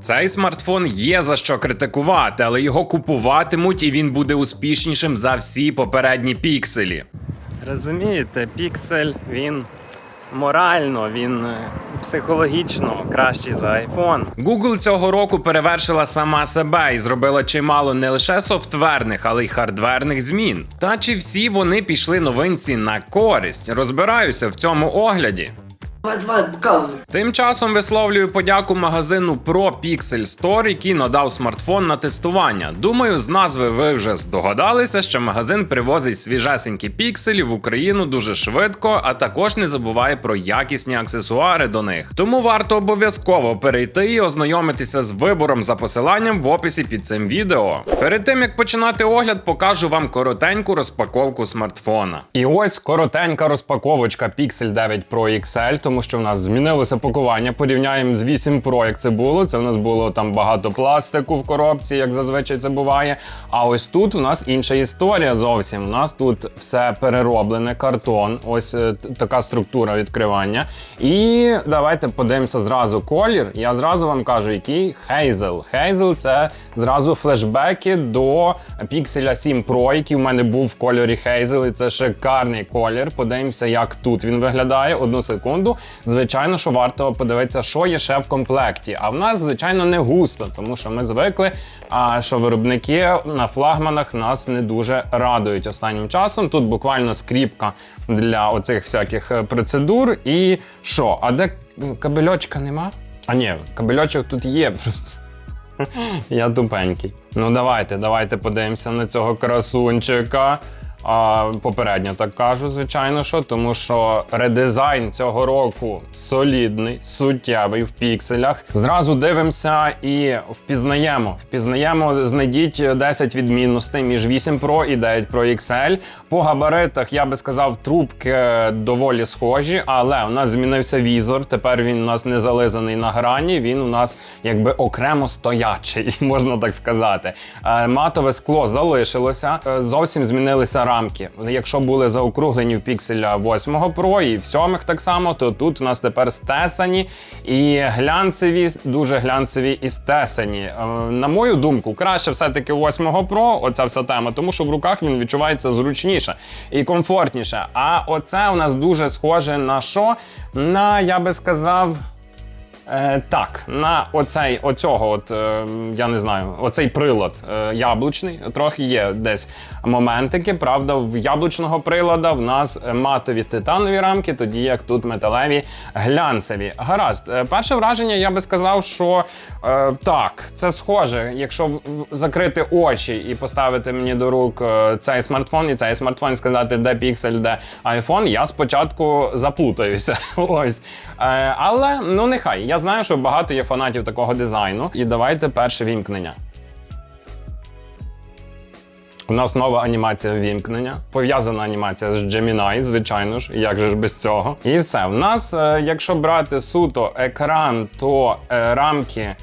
Цей смартфон є за що критикувати, але його купуватимуть і він буде успішнішим за всі попередні пікселі. Розумієте, піксель він морально, він е, психологічно кращий за iPhone. Google цього року перевершила сама себе і зробила чимало не лише софтверних, але й хардверних змін. Та чи всі вони пішли новинці на користь? Розбираюся в цьому огляді. Тим часом висловлюю подяку магазину Pro Pixel Store, який надав смартфон на тестування. Думаю, з назви ви вже здогадалися, що магазин привозить свіжесенькі пікселі в Україну дуже швидко, а також не забуває про якісні аксесуари до них. Тому варто обов'язково перейти і ознайомитися з вибором за посиланням в описі під цим відео. Перед тим як починати огляд, покажу вам коротеньку розпаковку смартфона. І ось коротенька розпаковочка Pixel 9 Pro XL, тому що в нас змінилося пакування. Порівняємо з 8 Pro, як це було. Це в нас було там багато пластику в коробці, як зазвичай це буває. А ось тут у нас інша історія зовсім. У нас тут все перероблене, картон. Ось е, така структура відкривання. І давайте подивимося зразу колір. Я зразу вам кажу, який Hazel. Hazel це зразу флешбеки до Pixel 7 Pro, який в мене був в кольорі Hazel. І це шикарний колір. Подивимося, як тут він виглядає. Одну секунду. Звичайно, що варто подивитися, що є ще в комплекті. А в нас, звичайно, не густо, тому що ми звикли, а, що виробники на флагманах нас не дуже радують останнім часом. Тут буквально скріпка для оцих всяких е, процедур. І що? А де кабельочка нема? А ні, кабельочок тут є просто. Я тупенький. Ну давайте, давайте подивимося на цього красунчика. А, попередньо так кажу, звичайно, що, тому що редизайн цього року солідний, суттєвий в пікселях. Зразу дивимося і впізнаємо. Впізнаємо, знайдіть 10 відмінностей між 8 Pro і 9 Pro XL. По габаритах я би сказав, трубки доволі схожі, але у нас змінився візор. Тепер він у нас не зализаний на грані. Він у нас якби окремо стоячий, можна так сказати. Е, Матове скло залишилося. Е, Зовсім змінилися рамки. Якщо були заокруглені в пікселя 8 Pro і в 7 так само, то тут у нас тепер стесані і глянцеві, дуже глянцеві і стесані. Е, На мою думку, краще все-таки 8 Pro, оця вся тема, тому що в руках він відчувається зручніше і комфортніше. А оце у нас дуже схоже на що? На, я би сказав. Е, так, на оцей оцього, от е, я не знаю, оцей прилад е, яблучний, трохи є десь моментики. Правда, в яблучного прилада в нас матові титанові рамки, тоді як тут металеві глянцеві. Гаразд, е, перше враження я би сказав, що е, так, це схоже, якщо в- в- закрити очі і поставити мені до рук е, цей смартфон і цей смартфон, сказати, де піксель, де айфон, я спочатку заплутаюся. Ось. Е, але ну нехай. Я знаю, що багато є фанатів такого дизайну. І давайте перше вімкнення. У нас нова анімація вімкнення, пов'язана анімація з Gemini, звичайно ж, як же ж без цього. І все. У нас, е, якщо брати суто екран, то е, рамки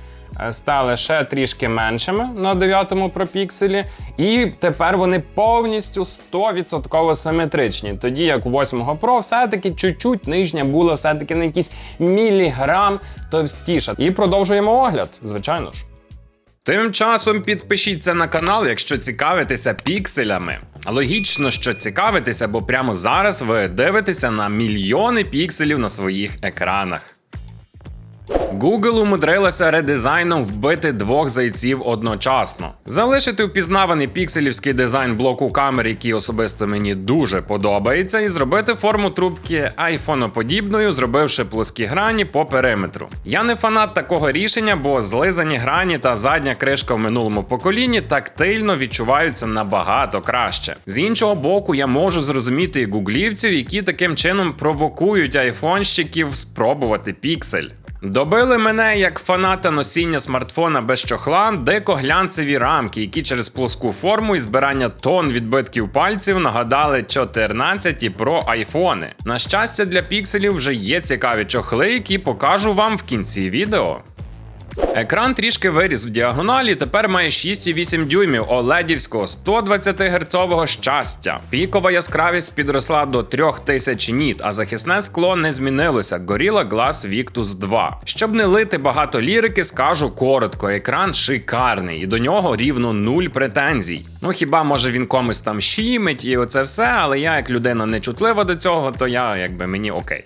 стали ще трішки меншими на 9-му пропікселі, і тепер вони повністю 100% симетричні. Тоді як у 8-го Pro все-таки чуть-чуть нижня була все-таки на якийсь міліграм товстіша. І продовжуємо огляд, звичайно ж. Тим часом підпишіться на канал, якщо цікавитеся пікселями. Логічно, що цікавитеся, бо прямо зараз ви дивитеся на мільйони пікселів на своїх екранах. Google умудрилася редизайном вбити двох зайців одночасно. Залишити впізнаваний пікселівський дизайн блоку камер, який особисто мені дуже подобається, і зробити форму трубки айфоноподібною, зробивши плоскі грані по периметру. Я не фанат такого рішення, бо злизані грані та задня кришка в минулому поколінні тактильно відчуваються набагато краще. З іншого боку, я можу зрозуміти і гуглівців, які таким чином провокують айфонщиків спробувати піксель. Добили мене як фаната носіння смартфона без чохла, дико глянцеві рамки, які через плоску форму і збирання тонн відбитків пальців нагадали 14 про айфони. На щастя, для пікселів вже є цікаві чохли, які покажу вам в кінці відео. Екран трішки виріс в діагоналі, тепер має 6,8 дюймів оледівського 120 герцового щастя. Пікова яскравість підросла до 3000 ніт, а захисне скло не змінилося. Gorilla Glass Victus 2. Щоб не лити багато лірики, скажу коротко: екран шикарний, і до нього рівно нуль претензій. Ну хіба може він комусь там щімить і оце все, але я, як людина нечутлива до цього, то я якби мені окей.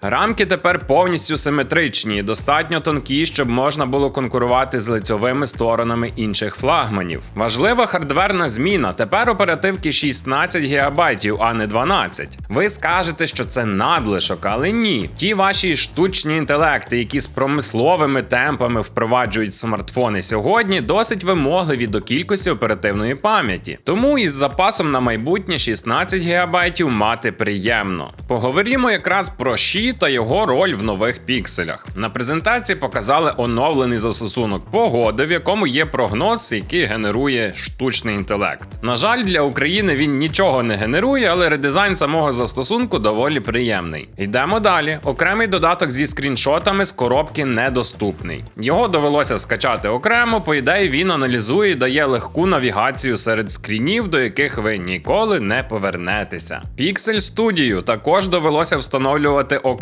Рамки тепер повністю симетричні, достатньо тонкі, щоб можна було конкурувати з лицьовими сторонами інших флагманів. Важлива хардверна зміна. Тепер оперативки 16 ГБ, а не 12. Ви скажете, що це надлишок, але ні. Ті ваші штучні інтелекти, які з промисловими темпами впроваджують смартфони сьогодні, досить вимогливі до кількості оперативної пам'яті. Тому із запасом на майбутнє 16 ГБ мати приємно. Поговоримо якраз про та його роль в нових пікселях. На презентації показали оновлений застосунок погоди, в якому є прогноз, який генерує штучний інтелект. На жаль, для України він нічого не генерує, але редизайн самого застосунку доволі приємний. Йдемо далі. Окремий додаток зі скріншотами з коробки недоступний. Його довелося скачати окремо. По ідеї він аналізує і дає легку навігацію серед скрінів, до яких ви ніколи не повернетеся. Pixel Studio також довелося встановлювати окремо.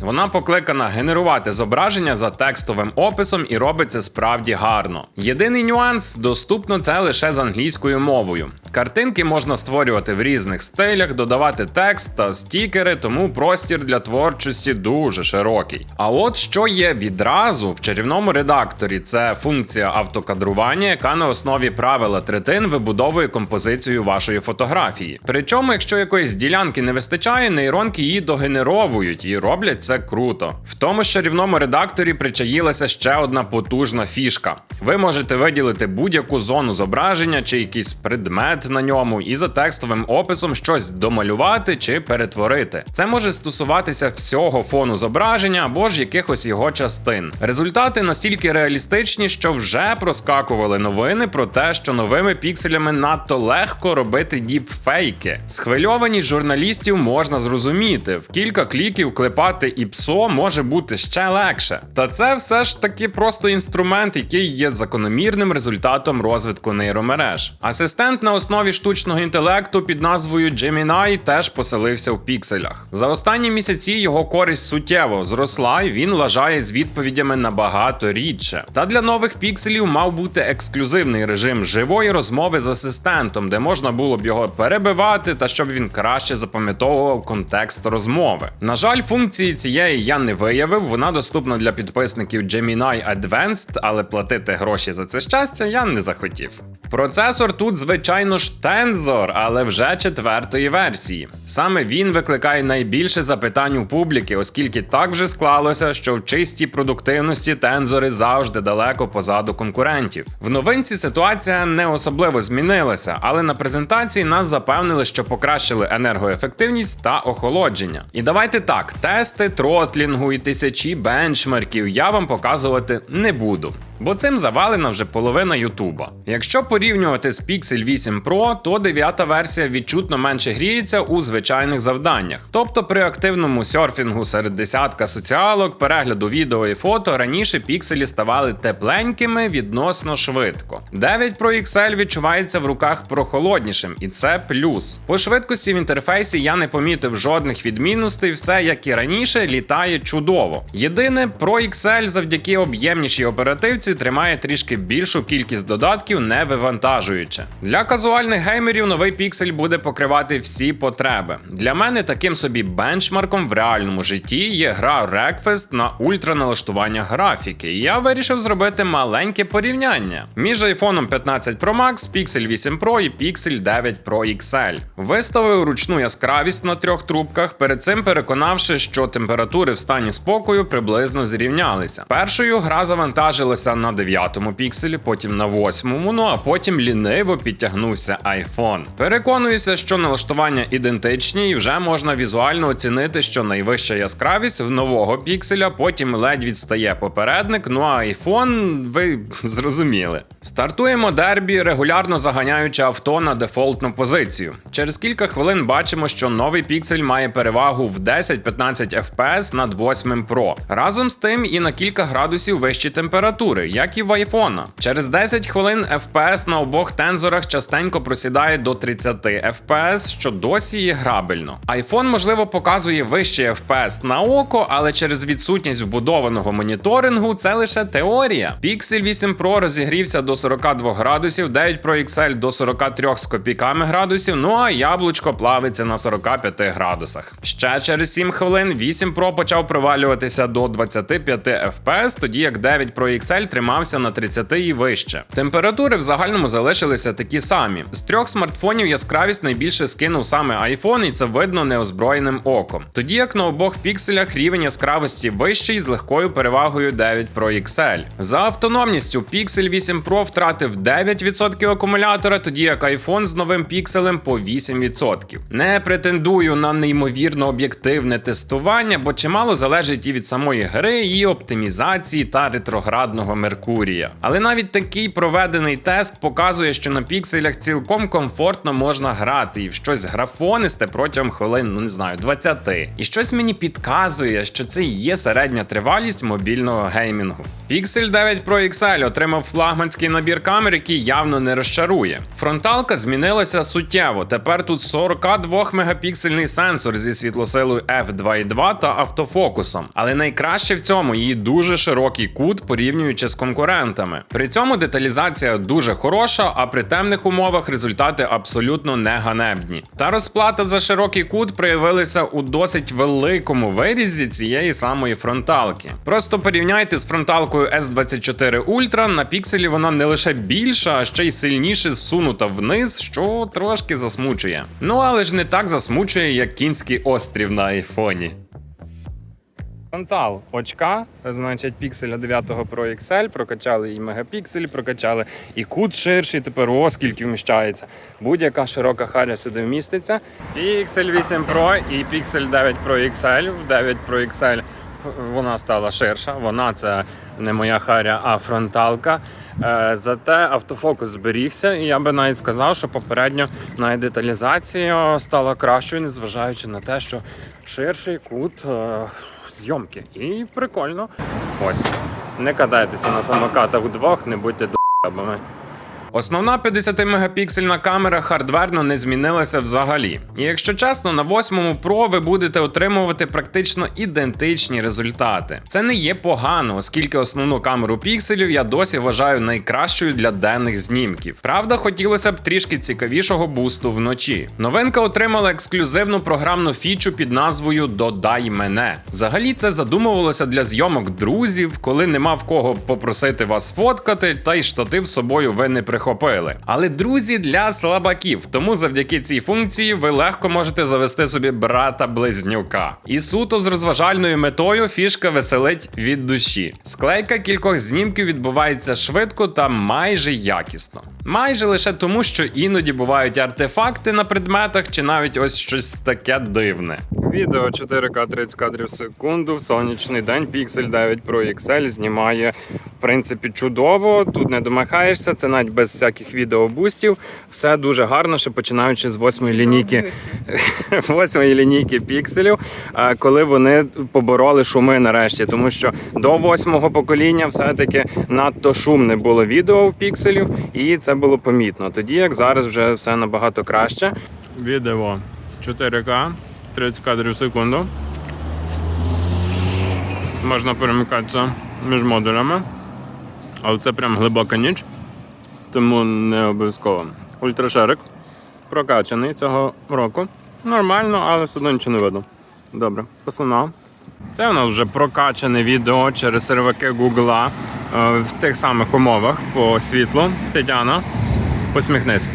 Вона покликана генерувати зображення за текстовим описом і робить це справді гарно. Єдиний нюанс доступно це лише з англійською мовою. Картинки можна створювати в різних стилях, додавати текст та стікери, тому простір для творчості дуже широкий. А от що є відразу в чарівному редакторі, це функція автокадрування, яка на основі правила третин вибудовує композицію вашої фотографії. Причому, якщо якоїсь ділянки не вистачає, нейронки її догенеровують і роблять це круто. В тому ж чарівному редакторі причаїлася ще одна потужна фішка. Ви можете виділити будь-яку зону зображення чи якийсь предмет на ньому і за текстовим описом щось домалювати чи перетворити. Це може стосуватися всього фону зображення або ж якихось його частин. Результати настільки реалістичні, що вже проскакували новини про те, що новими пікселями надто легко робити діпфейки. Схвильованість журналістів можна зрозуміти. В кілька кліків клепати і псо може бути ще легше. Та це все ж таки просто інструмент, який є закономірним результатом розвитку нейромереж. Асистент на основі штучного інтелекту під назвою Gemini теж поселився в пікселях. За останні місяці його користь суттєво зросла, і він лажає з відповідями набагато рідше. Та для нових пікселів мав бути ексклюзивний режим живої розмови з асистентом, де можна було б його перебивати та щоб він краще запам'ятовував контекст розмови. На жаль, функції цієї я не виявив. Вона доступна для підписників Gemini Advanced, але платити гроші за це щастя я не захотів. Процесор тут, звичайно ж, Tensor, але вже четвертої версії. Саме він викликає найбільше запитань у публіки, оскільки так вже склалося, що в чистій продуктивності тензори завжди далеко позаду конкурентів. В новинці ситуація не особливо змінилася, але на презентації нас запевнили, що покращили енергоефективність та охолодження. І давайте так: тести тротлінгу і тисячі бенчмарків я вам показувати не буду. Бо цим завалена вже половина Ютуба. Якщо порівнювати з Pixel 8 Pro, то дев'ята версія відчутно менше гріється у звичайних завданнях. Тобто при активному серфінгу серед десятка соціалок, перегляду відео і фото раніше пікселі ставали тепленькими відносно швидко. 9 Pro XL відчувається в руках прохолоднішим, і це плюс. По швидкості в інтерфейсі я не помітив жодних відмінностей, все як і раніше літає чудово. Єдине, Pro XL завдяки об'ємнішій оперативці тримає трішки більшу кількість додатків, не вивантажуючи. Для казуальних геймерів новий піксель буде покривати всі потреби. Для мене таким собі бенчмарком в реальному житті є гра Wreckfest на ультраналаштування графіки. І я вирішив зробити маленьке порівняння між iPhone 15 Pro Max, Pixel 8 Pro і Pixel 9 Pro XL. Виставив ручну яскравість на трьох трубках, перед цим переконавши, що температури в стані спокою приблизно зрівнялися. Першою гра завантажилася на 9-му пікселі, потім на 8-му, ну а потім ліниво підтягнувся iPhone. Переконуюся, що налаштування ідентичні, і вже можна візуально оцінити, що найвища яскравість в нового пікселя, потім ледь відстає попередник. Ну а iPhone, ви зрозуміли. Стартуємо дербі, регулярно заганяючи авто на дефолтну позицію. Через кілька хвилин бачимо, що новий піксель має перевагу в 10-15 FPS над 8 Pro. Разом з тим і на кілька градусів вищі температури. Як і в айфона. Через 10 хвилин FPS на обох тензорах частенько просідає до 30 FPS, що досі є грабельно. iPhone, можливо, показує вищий FPS на око, але через відсутність вбудованого моніторингу це лише теорія. Pixel 8 Pro розігрівся до 42 градусів, 9 Pro XL до 43 з копійками градусів, ну а яблучко плавиться на 45 градусах. Ще через 7 хвилин 8 Pro почав провалюватися до 25 FPS, тоді як 9 Pro XL тримався на 30 і вище. Температури в загальному залишилися такі самі. З трьох смартфонів яскравість найбільше скинув саме iPhone, і це видно неозброєним оком. Тоді як на обох пікселях рівень яскравості вищий з легкою перевагою 9 Pro XL. За автономністю Pixel 8 Pro втратив 9% акумулятора, тоді як iPhone з новим пікселем по 8%. Не претендую на неймовірно об'єктивне тестування, бо чимало залежить і від самої гри, і оптимізації та ретроградного Меркурія. Але навіть такий проведений тест показує, що на пікселях цілком комфортно можна грати і в щось графонисте протягом хвилин, ну не знаю, 20. І щось мені підказує, що це і є середня тривалість мобільного геймінгу. Pixel 9 Pro XL отримав флагманський набір камер, який явно не розчарує. Фронталка змінилася суттєво. Тепер тут 42 мегапіксельний сенсор зі світлосилою f2.2 та автофокусом. Але найкраще в цьому її дуже широкий кут, порівнюючи з конкурентами. При цьому деталізація дуже хороша, а при темних умовах результати абсолютно не ганебні. Та розплата за широкий кут проявилася у досить великому вирізі цієї самої фронталки. Просто порівняйте з фронталкою S24 Ultra, на пікселі вона не лише більша, а ще й сильніше зсунута вниз, що трошки засмучує. Ну але ж не так засмучує, як кінський острів на айфоні. Фронтал очка, значить, пікселя 9 Pro XL, прокачали і мегапіксель, прокачали і кут ширший, тепер о, скільки вміщається. Будь-яка широка халя сюди вміститься. Pixel 8 Pro і Pixel 9 Pro XL. В 9 Pro XL вона стала ширша. Вона це не моя харя, а фронталка. Е, Зате автофокус зберігся, і я би навіть сказав, що попередньо навіть деталізація стала кращою, незважаючи на те, що ширший кут е, зйомки. І прикольно. Ось. Не катайтеся на самокатах вдвох, не будьте до***бами. Основна 50-мегапіксельна камера хардверно не змінилася взагалі. І якщо чесно, на 8 Pro ви будете отримувати практично ідентичні результати. Це не є погано, оскільки основну камеру пікселів я досі вважаю найкращою для денних знімків. Правда, хотілося б трішки цікавішого бусту вночі. Новинка отримала ексклюзивну програмну фічу під назвою Додай мене. Взагалі це задумувалося для зйомок друзів, коли нема в кого попросити вас фоткати, та й штатив з собою ви не прихопили. Але друзі для слабаків, тому завдяки цій функції ви легко можете завести собі брата-близнюка. І суто з розважальною метою фішка веселить від душі. Склейка кількох знімків відбувається швидко та майже якісно. Майже лише тому, що іноді бувають артефакти на предметах, чи навіть ось щось таке дивне. Відео 4К 30 кадрів в секунду в сонячний день Pixel 9 Pro XL знімає в принципі чудово. Тут не домахаєшся, це навіть без всяких відеобустів. Все дуже гарно, ще починаючи з восьмої лінійки восьмої лінійки пікселів, коли вони побороли шуми нарешті, тому що до восьмого покоління все-таки надто шумне було відео у пікселів, і це було помітно. Тоді як зараз вже все набагато краще. Відео 4К 30 кадрів в секунду. Можна перемикатися між модулями, але це прям глибока ніч, тому не обов'язково. Ультрашерик прокачаний цього року. Нормально, але все одно нічого не видно. Добре, посунав. Це у нас вже прокачане відео через серваки Google е, в тих самих умовах по світлу. Тетяна, посміхнись.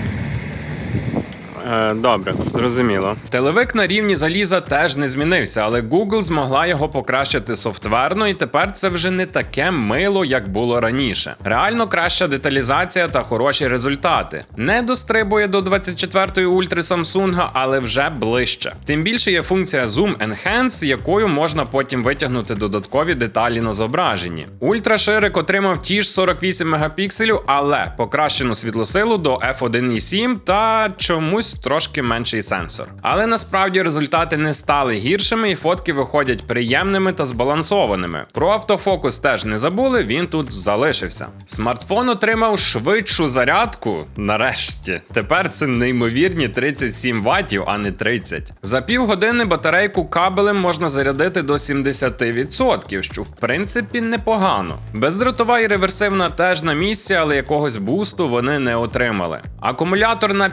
Е, Добре, зрозуміло. Телевик на рівні заліза теж не змінився, але Google змогла його покращити софтверно, і тепер це вже не таке мило, як було раніше. Реально краща деталізація та хороші результати. Не дострибує до 24-ї ультри Samsung, але вже ближче. Тим більше є функція Zoom Enhance, якою можна потім витягнути додаткові деталі на зображенні. Ультраширик отримав ті ж 48 мегапікселів, але покращену світлосилу до f1.7 та чомусь трошки менший сенсор. Але насправді результати не стали гіршими, і фотки виходять приємними та збалансованими. Про автофокус теж не забули, він тут залишився. Смартфон отримав швидшу зарядку. Нарешті, тепер це неймовірні 37 ваттів, а не 30. За півгодини батарейку кабелем можна зарядити до 70%, що в принципі непогано. Бездротова і реверсивна теж на місці, але якогось бусту вони не отримали. Акумулятор на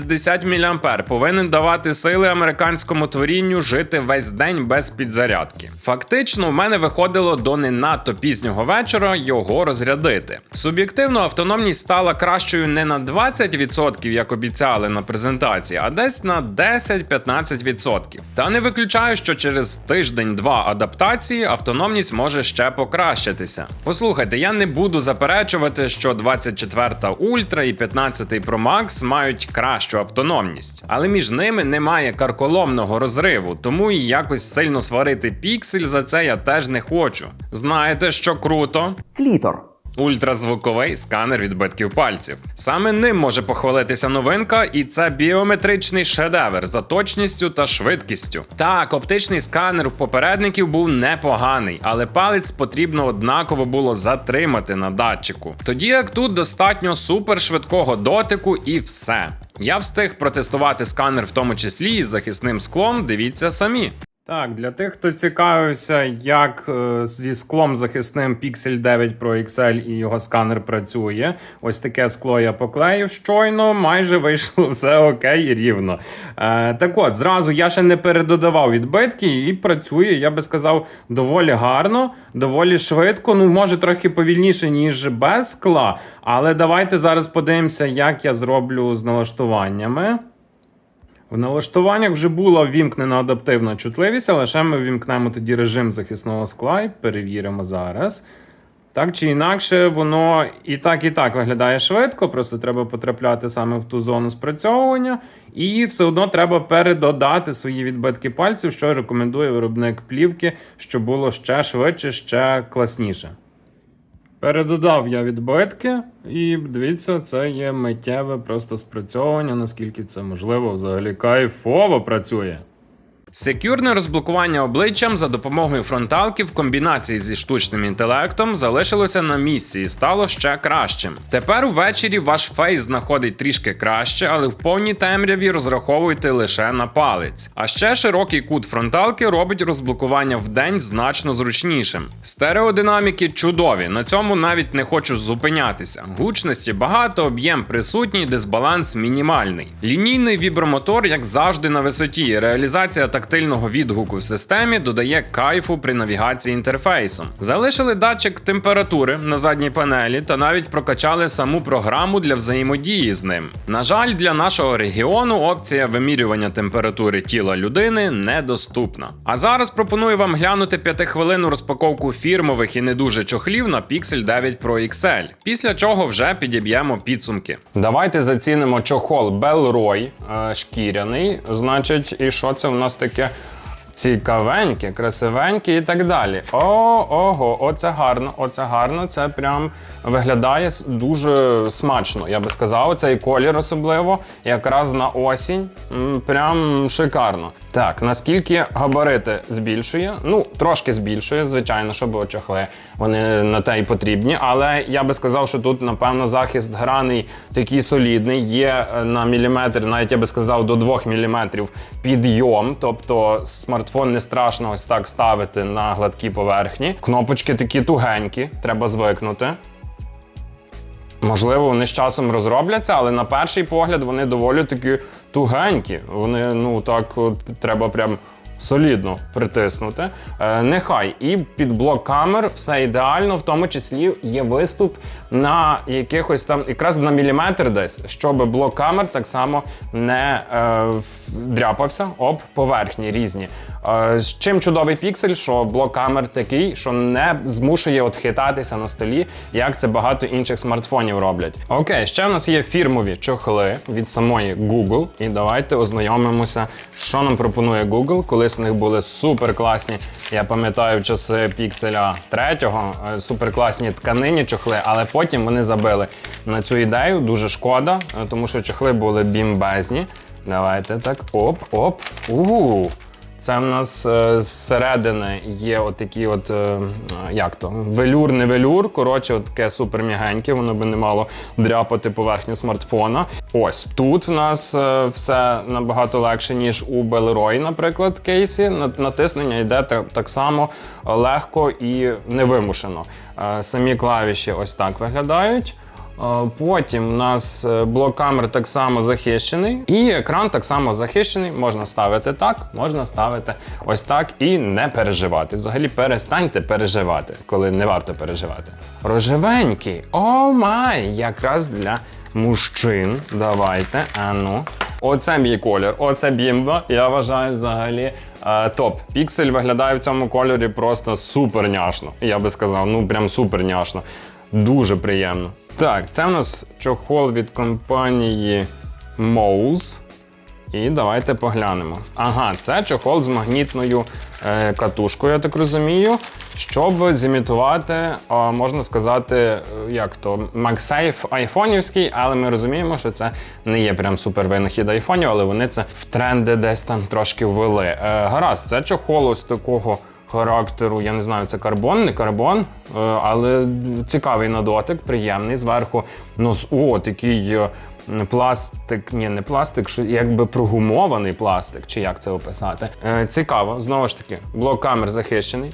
5060 мА повинен давати сили американському творінню жити весь день без підзарядки. Фактично, в мене виходило до не надто пізнього вечора його розрядити. Суб'єктивно, автономність стала кращою не на 20%, як обіцяли на презентації, а десь на 10-15%. Та не виключаю, що через тиждень-два адаптації автономність може ще покращитися. Послухайте, я не буду заперечувати, що 24 Ultra і 15 Pro Max мають кращу автономність, але між ними немає карколомного розриву, тому і якось сильно сварити піксель за це я теж не хочу. Знаєте, що круто? Клітор. Ультразвуковий сканер відбитків пальців. Саме ним може похвалитися новинка, і це біометричний шедевр за точністю та швидкістю. Так, оптичний сканер в попередників був непоганий, але палець потрібно однаково було затримати на датчику. Тоді як тут достатньо супершвидкого дотику і все. Я встиг протестувати сканер в тому числі із захисним склом. Дивіться самі. Так, для тих, хто цікавився, як е, зі склом захисним Pixel 9 Pro XL і його сканер працює. Ось таке скло я поклеїв щойно, майже вийшло все окей і рівно. Е, так от, зразу я ще не передодавав відбитки і працює, я би сказав, доволі гарно, доволі швидко. Ну, може, трохи повільніше, ніж без скла. Але давайте зараз подивимося, як я зроблю з налаштуваннями. В налаштуваннях вже була ввімкнена адаптивна чутливість, але ще ми ввімкнемо тоді режим захисного скла і перевіримо зараз. Так чи інакше, воно і так, і так виглядає швидко, просто треба потрапляти саме в ту зону спрацьовування, і все одно треба передодати свої відбитки пальців, що рекомендує виробник плівки, щоб було ще швидше, ще класніше. Передодав я відбитки, і дивіться, це є миттєве просто спрацьовування, наскільки це можливо, взагалі кайфово працює. Секюрне розблокування обличчям за допомогою фронталки в комбінації зі штучним інтелектом залишилося на місці і стало ще кращим. Тепер увечері ваш фейс знаходить трішки краще, але в повній темряві розраховуйте лише на палець. А ще широкий кут фронталки робить розблокування вдень значно зручнішим. Стереодинаміки чудові, на цьому навіть не хочу зупинятися. Гучності багато, об'єм присутній, дисбаланс мінімальний. Лінійний вібромотор, як завжди, на висоті. Реалізація тактильного відгуку в системі додає кайфу при навігації інтерфейсом. Залишили датчик температури на задній панелі та навіть прокачали саму програму для взаємодії з ним. На жаль, для нашого регіону опція вимірювання температури тіла людини недоступна. А зараз пропоную вам глянути 5-хвилинну розпаковку фірмових і не дуже чохлів на Pixel 9 Pro XL, після чого вже підіб'ємо підсумки. Давайте зацінимо чохол Bellroy е, шкіряний. Значить, і що це в нас таке? mycket. Цікавенькі, красивенькі і так далі. О, ого, оце гарно, оце гарно. Це прям виглядає дуже смачно. Я би сказав, цей колір особливо, якраз на осінь. Прям шикарно. Так, наскільки габарити збільшує? Ну, трошки збільшує, звичайно, щоб чохли вони на те й потрібні. Але я би сказав, що тут, напевно, захист граний такий солідний. Є е, на міліметр, навіть я би сказав, до 2 міліметрів підйом. Тобто смартфон не страшно ось так ставити на гладкі поверхні. Кнопочки такі тугенькі, треба звикнути. Можливо, вони з часом розробляться, але на перший погляд вони доволі такі тугенькі. Вони, ну так, от, треба прям солідно притиснути. Е, нехай і під блок камер все ідеально, в тому числі є виступ на якихось там, якраз на міліметр десь, щоб блок камер так само не е, дряпався об поверхні різні. Е, з чим чудовий піксель, що блок камер такий, що не змушує от на столі, як це багато інших смартфонів роблять. Окей, ще в нас є фірмові чохли від самої Google. І давайте ознайомимося, що нам пропонує Google, коли Колись у них були супер класні. Я пам'ятаю часи пікселя третього, е, супер класні тканині чохли, але потім вони забили на цю ідею. Дуже шкода, е, тому що чохли були бімбезні. Давайте так. Оп, оп. Угу. Це в нас е, зсередини є отакі от, е, як то, велюр, не велюр. Коротше, от таке супер м'ягеньке, воно би не мало дряпати поверхню смартфона. Ось тут в нас е, все набагато легше, ніж у Belroy, наприклад, кейсі. Натиснення йде так, само легко і невимушено. Самі клавіші ось так виглядають. Е, Потім у нас е, блок камер так само захищений, і екран так само захищений. Можна ставити так, можна ставити ось так і не переживати. Взагалі перестаньте переживати, коли не варто переживати. Рожевенький, о май, якраз для мужчин. Давайте, а ну. Оце мій колір, оце бімба. Я вважаю взагалі е, топ. Піксель виглядає в цьому кольорі просто супер няшно. Я би сказав, ну прям супер няшно. Дуже приємно. Так, це у нас чохол від компанії Mouse. І давайте поглянемо. Ага, це чохол з магнітною е, катушкою, я так розумію, щоб зімітувати, е, можна сказати, е, як то, MagSafe айфонівський, але ми розуміємо, що це не є прям супер винахід айфонів, але вони це в тренди десь там трошки ввели. Е, гаразд, це чохол ось такого характеру, я не знаю, це карбон, не карбон, е, але цікавий на дотик, приємний. Зверху, ну, о, такий е, пластик, ні, не пластик, що якби прогумований пластик, чи як це описати. Е, Цікаво, знову ж таки, блок камер захищений,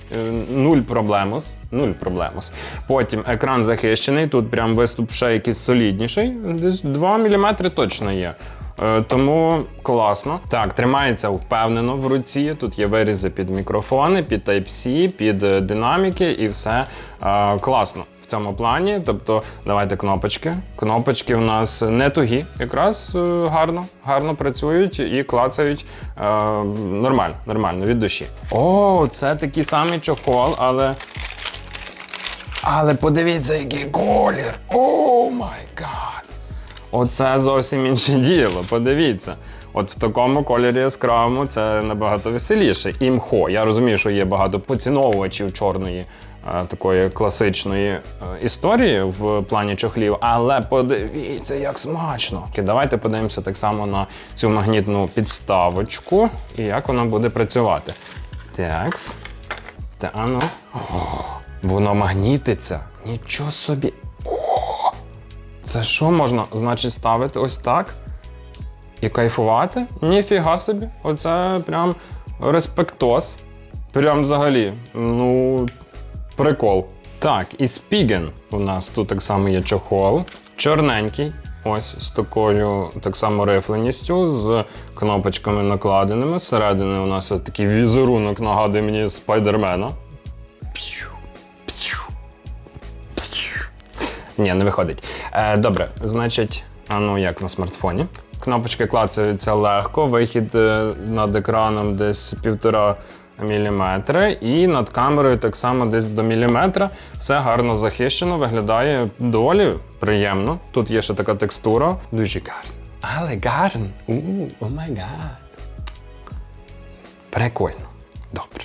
нуль проблемус. Нуль проблемус. Потім екран захищений, тут прям виступ ще якийсь солідніший, десь 2 мм точно є. Е, Тому класно. Так, тримається впевнено в руці. Тут є вирізи під мікрофони, під Type-C, під е, динаміки і все е, класно в цьому плані. Тобто, давайте кнопочки. Кнопочки в нас не тугі, якраз гарно, гарно працюють і клацають е, нормально, нормально від душі. О, це такий самий чохол, але. Але подивіться, який колір! О май гад! Оце зовсім інше діло. Подивіться. От в такому кольорі яскравому це набагато веселіше. Імхо. Я розумію, що є багато поціновувачів чорної е, такої класичної е, історії в плані чохлів, але подивіться, як смачно. Окей, Давайте подивимося так само на цю магнітну підставочку і як вона буде працювати. Такс. Та ану. О, воно магнітиться. Нічого собі. Це що можна, значить, ставити ось так і кайфувати? Ніфіга собі. Оце прям респектос. Прям взагалі. Ну, прикол. Так, і спіген. У нас тут так само є чохол. Чорненький. Ось з такою так само рифленістю, з кнопочками накладеними. Зсередини у нас такий візерунок нагадує мені спайдермена. П'ю, Ні, не виходить. Е, добре, значить, ну як на смартфоні. Кнопочки клацаються легко, вихід е, над екраном десь півтора міліметри, і над камерою так само десь до міліметра. Все гарно захищено, виглядає доволі приємно. Тут є ще така текстура. Дуже гарно. Але гарно. О май гад. Прикольно. Добре.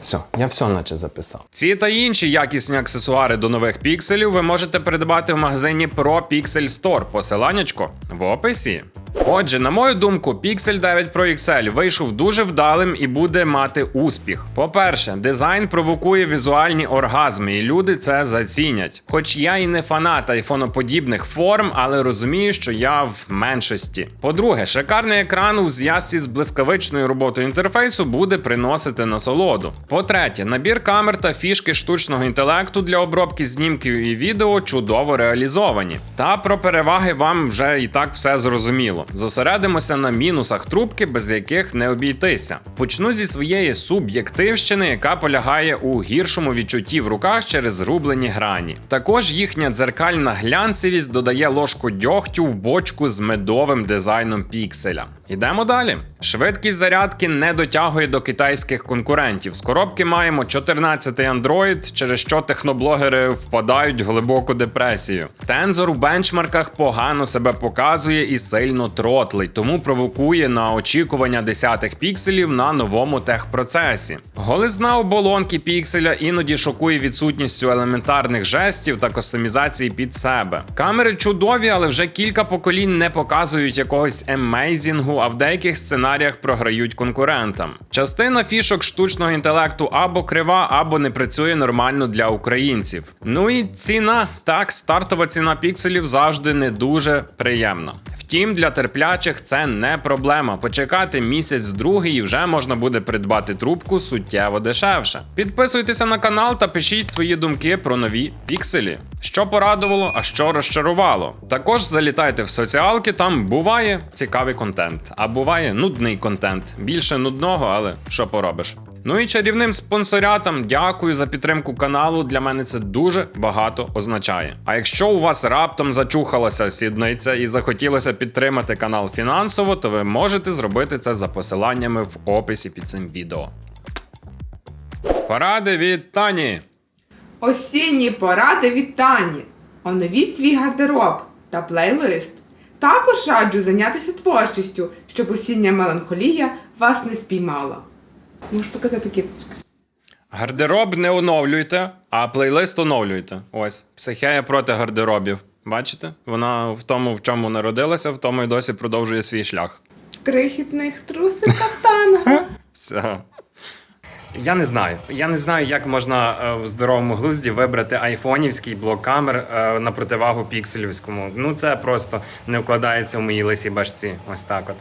Все, я все наче записав. Ці та інші якісні аксесуари до нових пікселів ви можете придбати в магазині Pro Pixel Store. Посиланнячко в описі. Отже, на мою думку, Pixel 9 Pro XL вийшов дуже вдалим і буде мати успіх. По-перше, дизайн провокує візуальні оргазми, і люди це зацінять. Хоч я і не фанат айфоноподібних форм, але розумію, що я в меншості. По-друге, шикарний екран у зв'язці з блискавичною роботою інтерфейсу буде приносити насолоду. По-третє, набір камер та фішки штучного інтелекту для обробки знімків і відео чудово реалізовані. Та про переваги вам вже і так все зрозуміло. Зосередимося на мінусах трубки, без яких не обійтися. Почну зі своєї суб'єктивщини, яка полягає у гіршому відчутті в руках через зрублені грані. Також їхня дзеркальна глянцевість додає ложку дьогтю в бочку з медовим дизайном пікселя. Йдемо далі. Швидкість зарядки не дотягує до китайських конкурентів. З коробки маємо 14-й Android, через що техноблогери впадають в глибоку депресію. Тензор у бенчмарках погано себе показує і сильно тротлить, тому провокує на очікування десятих пікселів на новому техпроцесі. Голизна оболонки пікселя іноді шокує відсутністю елементарних жестів та кастомізації під себе. Камери чудові, але вже кілька поколінь не показують якогось емейзінгу, а в деяких сценаріях програють конкурентам. Частина фішок штучного інтелекту або крива, або не працює нормально для українців. Ну і ціна. Так, стартова ціна пікселів завжди не дуже приємна. Втім, для терплячих це не проблема. Почекати місяць другий і вже можна буде придбати трубку суттєво дешевше. Підписуйтеся на канал та пишіть свої думки про нові пікселі. Що порадувало, а що розчарувало. Також залітайте в соціалки, там буває цікавий контент, а буває нудний контент. Більше нудного, але що поробиш. Ну і чарівним спонсорятам дякую за підтримку каналу. Для мене це дуже багато означає. А якщо у вас раптом зачухалася сідниця і захотілося підтримати канал фінансово, то ви можете зробити це за посиланнями в описі під цим відео. Поради від Тані. Осінні поради від Тані. Оновіть свій гардероб та плейлист. Також раджу зайнятися творчістю, щоб осіння меланхолія вас не спіймала. Можеш показати кіточку? Гардероб не оновлюйте, а плейлист оновлюйте. Ось, психея проти гардеробів. Бачите? Вона в тому, в чому народилася, в тому і досі продовжує свій шлях. Крихітних трусиках танго. Все. Я не знаю. Я не знаю, як можна е, в здоровому глузді вибрати айфонівський блок камер е, на противагу пікселівському. Ну це просто не вкладається в моїй лисій башці. Ось так от.